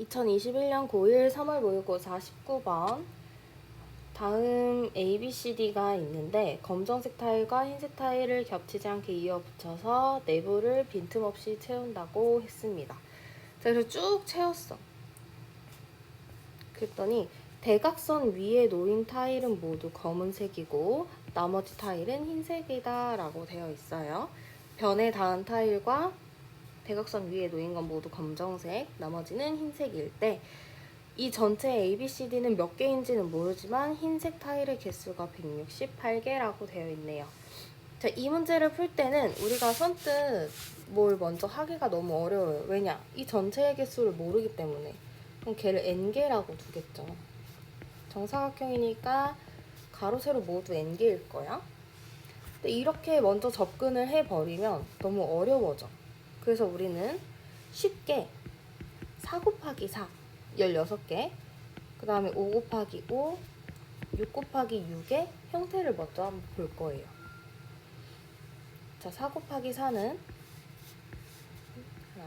2021년 고1 3월 모의고사 19번 다음 A, B, C, D가 있는데 검정색 타일과 흰색 타일을 겹치지 않게 이어 붙여서 내부를 빈틈없이 채운다고 했습니다. 자, 그래서 쭉 채웠어. 그랬더니 대각선 위에 놓인 타일은 모두 검은색이고 나머지 타일은 흰색이다 라고 되어 있어요. 변에 닿은 타일과 대각선 위에 놓인 건 모두 검정색, 나머지는 흰색일 때 이 전체 A, B, C, D는 몇 개인지는 모르지만 흰색 타일의 개수가 168개라고 되어 있네요. 자, 이 문제를 풀 때는 우리가 선뜻 뭘 먼저 하기가 너무 어려워요. 왜냐? 이 전체의 개수를 모르기 때문에. 그럼 걔를 n개라고 두겠죠. 정사각형이니까 가로, 세로 모두 n개일 거야. 근데 이렇게 먼저 접근을 해버리면 너무 어려워져. 그래서 우리는 쉽게 4 곱하기 4, 16개, 그 다음에 5 곱하기 5, 6 곱하기 6의 형태를 먼저 한번 볼 거예요. 자, 4 곱하기 4는 하나,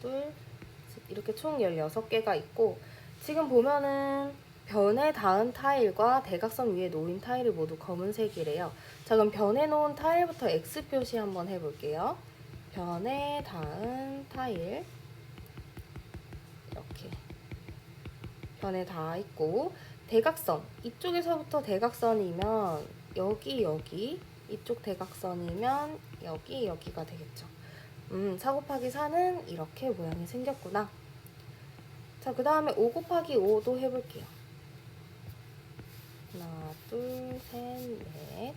둘, 셋, 이렇게 총 16개가 있고 지금 보면은 변에 닿은 타일과 대각선 위에 놓인 타일이 모두 검은색이래요. 자, 그럼 변에 놓은 타일부터 X 표시 한번 해볼게요. 변에 닿은 타일 이렇게 변에 닿아 있고 대각선 이쪽에서부터 대각선이면 여기 여기 이쪽 대각선이면 여기 여기가 되겠죠. 음, 4 곱하기 4는 이렇게 모양이 생겼구나. 자, 그 다음에 5 곱하기 5도 해볼게요. 하나, 둘, 셋, 넷.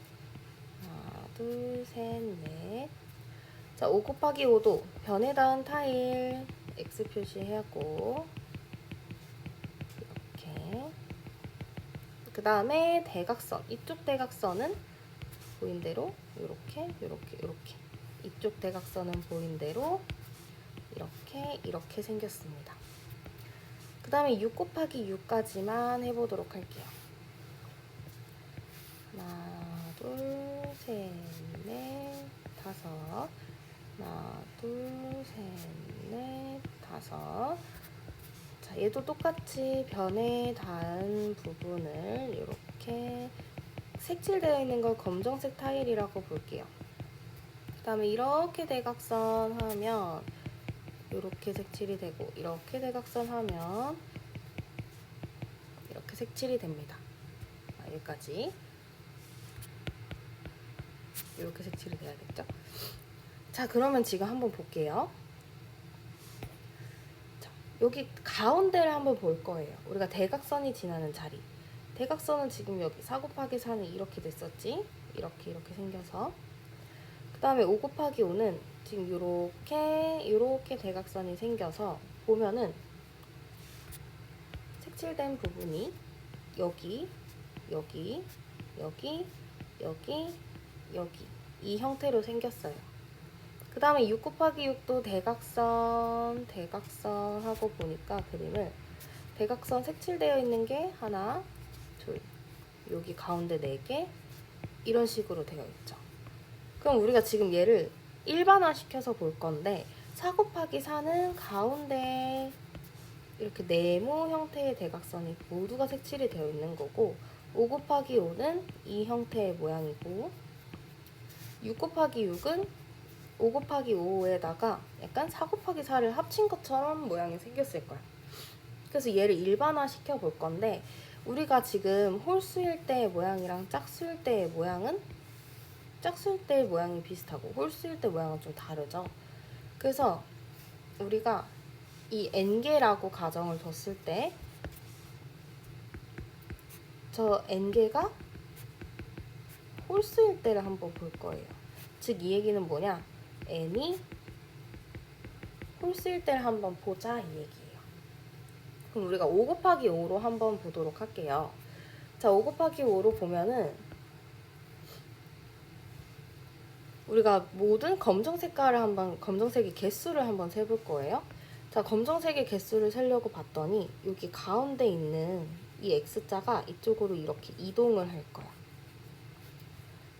하나, 둘, 셋, 넷. 자, 5 곱하기 5도 변에 닿은 타일 X 표시하고 이렇게 그 다음에 대각선 이쪽 대각선은 보인 대로 이렇게 이렇게 이렇게 이쪽 대각선은 보인 대로 이렇게 이렇게 생겼습니다. 그 다음에 6 곱하기 6까지만 해보도록 할게요. 하나, 둘, 셋, 넷, 다섯. 하나, 둘, 셋, 넷, 다섯. 자, 얘도 똑같이 변에 닿은 부분을 이렇게 색칠되어 있는 걸 검정색 타일이라고 볼게요. 그 다음에 이렇게 대각선 하면 이렇게 색칠이 되고 이렇게 대각선 하면 이렇게 색칠이 됩니다. 아, 여기까지 이렇게 색칠이 돼야겠죠? 자, 그러면 지금 한번 볼게요. 자, 여기 가운데를 한번 볼 거예요. 우리가 대각선이 지나는 자리. 대각선은 지금 여기 4 곱하기 4는 이렇게 됐었지? 이렇게 이렇게 생겨서. 그 다음에 5 곱하기 5는 지금 이렇게 이렇게 대각선이 생겨서 보면은 색칠된 부분이 여기, 여기, 여기, 여기, 여기 이 형태로 생겼어요. 그 다음에 6 곱하기 6도 대각선, 대각선 하고 보니까 그림을 대각선 색칠되어 있는 게 하나, 둘, 여기 가운데 4개 이런 식으로 되어 있죠. 그럼 우리가 지금 얘를 일반화 시켜서 볼 건데 4 곱하기 4는 가운데 이렇게 네모 형태의 대각선이 모두가 색칠이 되어 있는 거고 5 곱하기 5는 이 형태의 모양이고 6 곱하기 6은 5 곱하기 5에다가 약간 4 곱하기 4를 합친 것처럼 모양이 생겼을 거야. 그래서 얘를 일반화 시켜 볼 건데 우리가 지금 홀수일 때의 모양이랑 짝수일 때의 모양은 짝수일 때의 모양이 비슷하고 홀수일 때 모양은 좀 다르죠. 그래서 우리가 이 n개라고 가정을 뒀을 때 저 n개가 홀수일 때를 한번 볼 거예요. 즉 이 얘기는 뭐냐? N이 홀수일 때를 한번 보자 이 얘기예요. 그럼 우리가 5 곱하기 5로 한번 보도록 할게요. 자, 5 곱하기 5로 보면은 우리가 모든 검정 색깔을 한번 검정색의 개수를 한번 세볼 거예요. 자, 검정색의 개수를 세려고 봤더니 여기 가운데 있는 이 X자가 이쪽으로 이렇게 이동을 할 거야.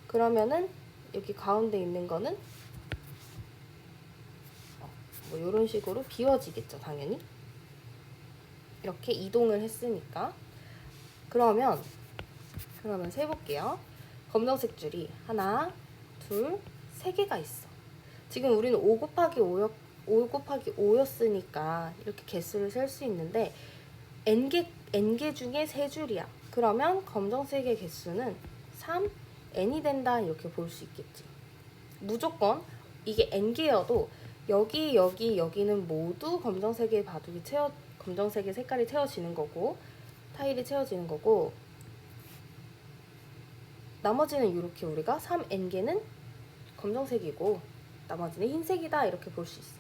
그러면은 여기 가운데 있는 거는 어, 뭐 이런 식으로 비워지겠죠, 당연히. 이렇게 이동을 했으니까 그러면 그러면 세볼게요. 검정색 줄이 하나, 둘, 세 개가 있어. 지금 우리는 5 곱하기 5였, 5 곱하기 5였으니까 이렇게 개수를 셀 수 있는데 n개, n개 중에 세 줄이야. 그러면 검정색의 개수는 3, n이 된다 이렇게 볼 수 있겠지. 무조건 이게 n개여도 여기 여기 여기는 모두 검정색의 바둑이 채워 검정색의 색깔이 채워지는 거고 타일이 채워지는 거고 나머지는 이렇게 우리가 3n개는 검정색이고 나머지는 흰색이다 이렇게 볼 수 있어.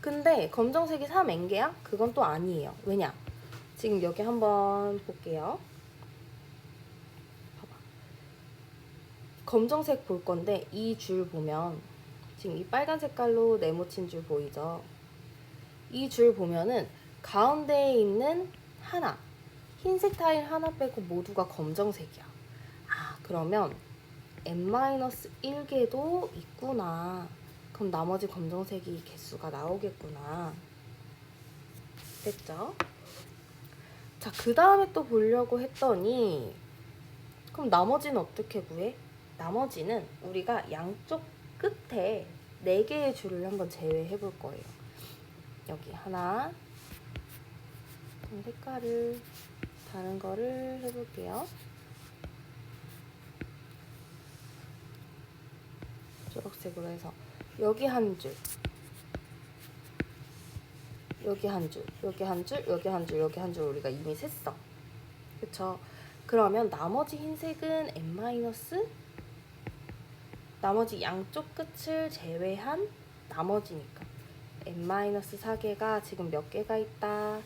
근데 검정색이 3n개야? 그건 또 아니에요. 왜냐? 지금 여기 한번 볼게요. 봐봐. 검정색 볼 건데 이 줄 보면 지금 이 빨간 색깔로 네모친 줄 보이죠? 이 줄 보면은 가운데에 있는 하나 흰색 타일 하나 빼고 모두가 검정색이야. 아 그러면 n-1개도 있구나. 그럼 나머지 검정색이 개수가 나오겠구나. 됐죠? 자, 그 다음에 또 보려고 했더니, 그럼 나머지는 어떻게 구해? 나머지는 우리가 양쪽 끝에 4개의 줄을 한번 제외해 볼 거예요. 여기 하나, 좀 색깔을, 다른 거를 해볼게요. 초록색으로 해서 여기 한 줄, 여기 한 줄, 여기 한 줄, 여기 한 줄, 여기 한 줄 우리가 이미 셌어. 그쵸? 그러면 나머지 흰색은 n 마이너스 나머지 양쪽 끝을 제외한 나머지니까 n 마이너스 4개가 지금 몇 개가 있다.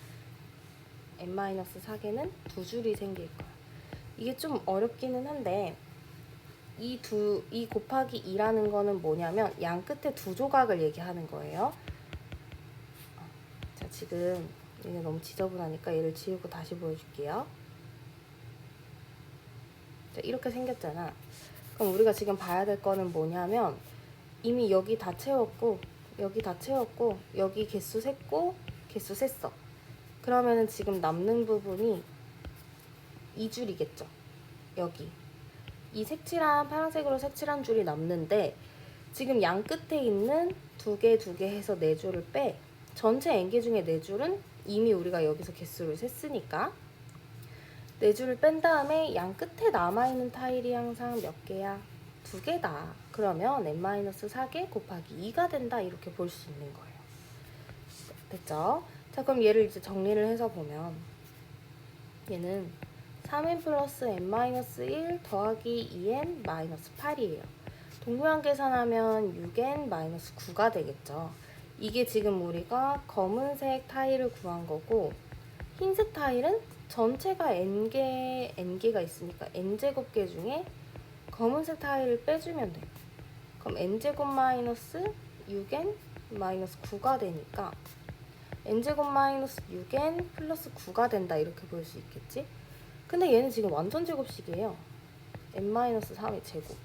n 마이너스 4개는 두 줄이 생길 거야. 이게 좀 어렵기는 한데 이 두, 이 곱하기 2라는 거는 뭐냐면 양 끝에 두 조각을 얘기하는 거예요. 자, 지금 얘가 너무 지저분하니까 얘를 지우고 다시 보여줄게요. 자, 이렇게 생겼잖아. 그럼 우리가 지금 봐야 될 거는 뭐냐면 이미 여기 다 채웠고 여기 다 채웠고 여기 개수 셌고 개수 셌어. 그러면은 지금 남는 부분이 이 줄이겠죠. 여기. 이 색칠한 파란색으로 색칠한 줄이 남는데 지금 양 끝에 있는 두 개 두 개 해서 네 줄을 빼 전체 n개 중에 네 줄은 이미 우리가 여기서 개수를 셌으니까 네 줄을 뺀 다음에 양 끝에 남아있는 타일이 항상 몇 개야? 두 개다. 그러면 n-4개 곱하기 2가 된다 이렇게 볼 수 있는 거예요. 됐죠? 자 그럼 얘를 이제 정리를 해서 보면 얘는 3n 플러스 n-1 더하기 2n 마이너스 8이에요. 동모양 계산하면 6n 마이너스 9가 되겠죠. 이게 지금 우리가 검은색 타일을 구한 거고 흰색 타일은 전체가 n개 n개가 있으니까 n제곱 개 중에 검은색 타일을 빼주면 돼요. 그럼 n제곱 마이너스 6n 마이너스 9가 되니까 n제곱 마이너스 6n 플러스 9가 된다 이렇게 볼 수 있겠지? 근데 얘는 지금 완전 제곱식이에요. n-3의 제곱.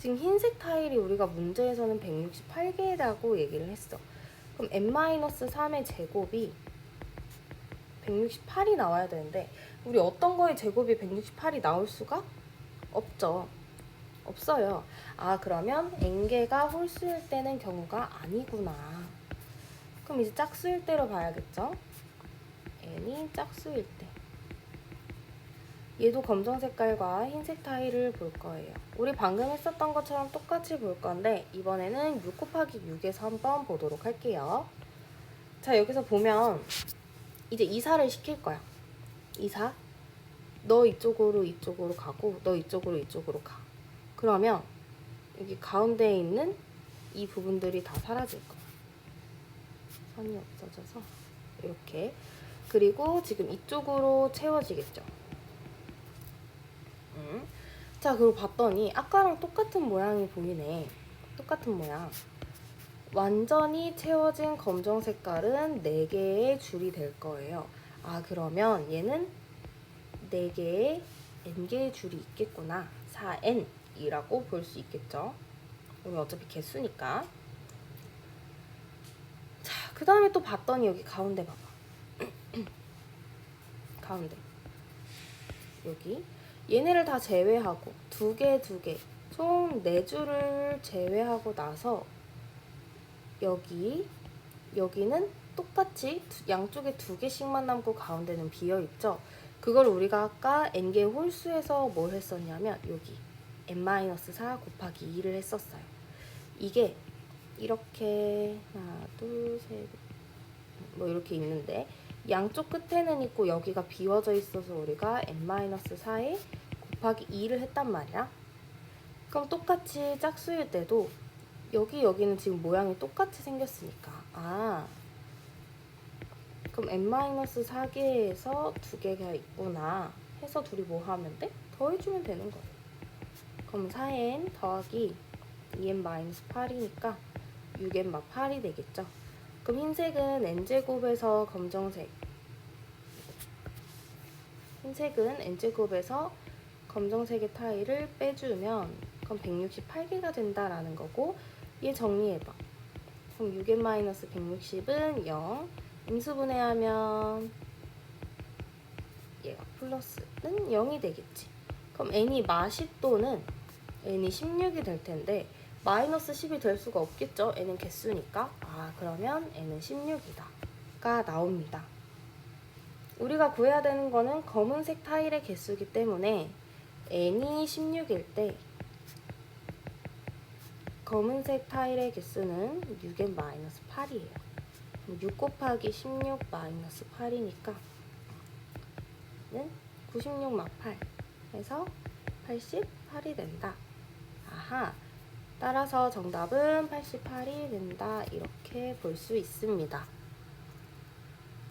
지금 흰색 타일이 우리가 문제에서는 168개라고 얘기를 했어. 그럼 n-3의 제곱이 168이 나와야 되는데 우리 어떤 거의 제곱이 168이 나올 수가 없죠. 없어요. 아 그러면 n개가 홀수일 때는 경우가 아니구나. 그럼 이제 짝수일 때로 봐야겠죠. n이 짝수일 때. 얘도 검정 색깔과 흰색 타일을 볼 거예요. 우리 방금 했었던 것처럼 똑같이 볼 건데 이번에는 6 곱하기 6에서 한번 보도록 할게요. 자 여기서 보면 이제 이사를 시킬 거야. 이사. 너 이쪽으로 이쪽으로 가고 너 이쪽으로 이쪽으로 가. 그러면 여기 가운데에 있는 이 부분들이 다 사라질 거야. 선이 없어져서 이렇게. 그리고 지금 이쪽으로 채워지겠죠. 음. 자, 그리고 봤더니 아까랑 똑같은 모양이 보이네. 똑같은 모양. 완전히 채워진 검정 색깔은 4개의 줄이 될 거예요. 아, 그러면 얘는 4개의 n개의 줄이 있겠구나. 4n이라고 볼 수 있겠죠. 우리 어차피 개수니까. 자, 그 다음에 또 봤더니 여기 가운데 봐봐. 가운데 여기 얘네를 다 제외하고 두 개 두 개총네 줄을 제외하고 나서 여기 여기는 똑같이 두- 양쪽에 두 개씩만 남고 가운데는 비어 있죠. 그걸 우리가 아까 n개 홀수에서 뭘 했었냐면 여기 n-4 곱하기 2를 했었어요. 이게 이렇게 하나 둘 셋 뭐 이렇게 있는데 양쪽 끝에는 있고 여기가 비워져 있어서 우리가 n-4에 곱하기 2를 했단 말이야. 그럼 똑같이 짝수일 때도 여기 여기는 지금 모양이 똑같이 생겼으니까 아 그럼 n-4개에서 두 개가 있구나 해서 둘이 뭐 하면 돼? 더해주면 되는 거예요. 그럼 4n 더하기 2n-8이니까 6n 8이 되겠죠. 그럼 흰색은 n제곱에서 검정색 흰색은 n제곱에서 검정색의 타일을 빼주면 그럼 168개가 된다라는 거고 얘 정리해봐. 그럼 6n-160은 0 임수분해하면 얘가 플러스는 0이 되겠지. 그럼 n이 마십도는 n이 16이 될 텐데 마이너스 10이 될 수가 없겠죠. n은 개수니까. 아 그러면 n은 16이다 가 나옵니다. 우리가 구해야 되는 거는 검은색 타일의 개수이기 때문에 n이 16일 때 검은색 타일의 개수는 6n 8이에요. 6 곱하기 16 마이너스 8이니까 는 96막8 해서 88이 된다. 아하. 따라서 정답은 88이 된다. 이렇게 볼 수 있습니다.